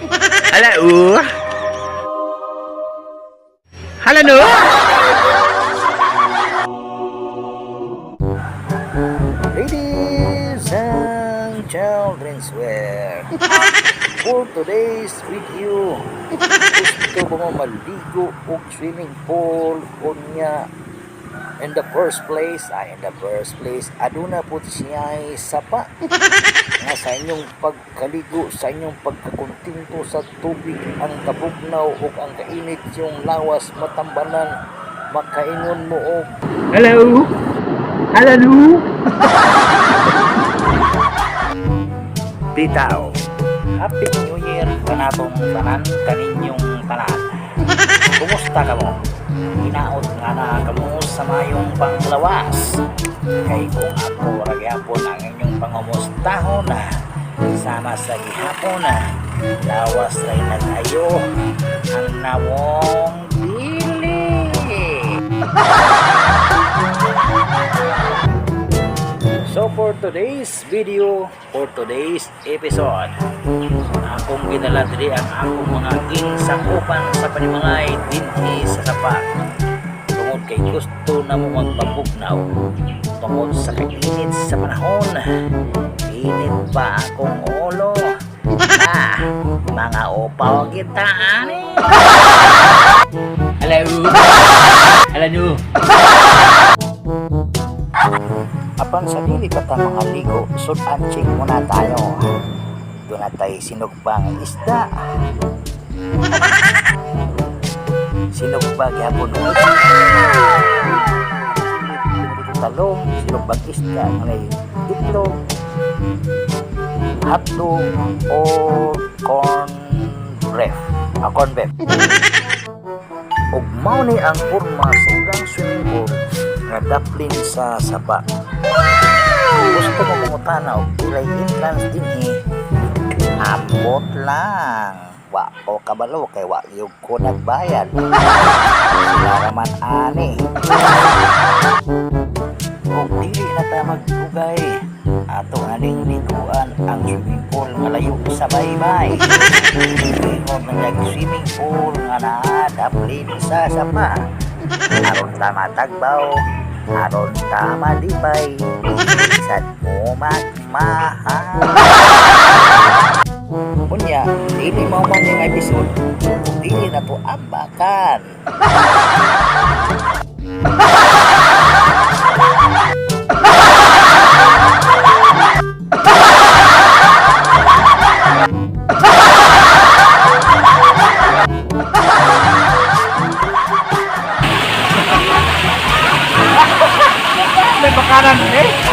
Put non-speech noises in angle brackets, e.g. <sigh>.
Hello? Hello, no? Ladies and children swear. For today's video, gusto mo maligo og swimming pool unya in the first place, ay in the first place, aduna po siya ay sapa <laughs> nga sa inyong pagkaligo, sa inyong pagkakuntinto sa tubig, ang kabugnaw o ang kainit yung lawas matambanan, makaingon mo og Hello? Hello, no? Bitaw. Happy New Year kanatong tanan kaninyong tanan. <laughs> Kumusta ka mo? Hinaot nga na kamo sa mayong panglawas. Kay kung ako ragyapon ang inyong pangumustahon na sama sa gihapon na lawas ray nagayo ang nawong today's video, for today's episode, akong ginala diri ang akong mga ginsakupan sa panimangay dinhi sa sapa. Tungod kay gusto na mo magpabugnaw. Tungod sa kainit sa panahon. Init pa akong ulo. Ah, mga upaw kita ani. Hello? <laughs> Hello? Apan sa dili pa ta mga ligo, sudanching muna tayo. Doon na tayo sinugbang isda. Sinugbang yapon mo. Talong, sinugbang isda, may itlog, hotdog, o corn beef. Ah, corn beef. ug mao ni ang porma sa ilang swimming pool nga daplin sa sapa. Gusto mo kumutana og pilay entrance din eh. Ambot lang. Wa ko kabalo kay wa yung ko nagbayad. Sila naman ani. Kung dili na tayo magugay, ato aning liguan ang swimming pool nga layo sa baybay. Ingon na nag-swimming pool nga naa daplin sa sapa. Aron ta matagbaw, aron ta malipay, sad mo magmahal. Unya, dili mo man yung episode, dili na to ambakan. കാണാനുണ്ട്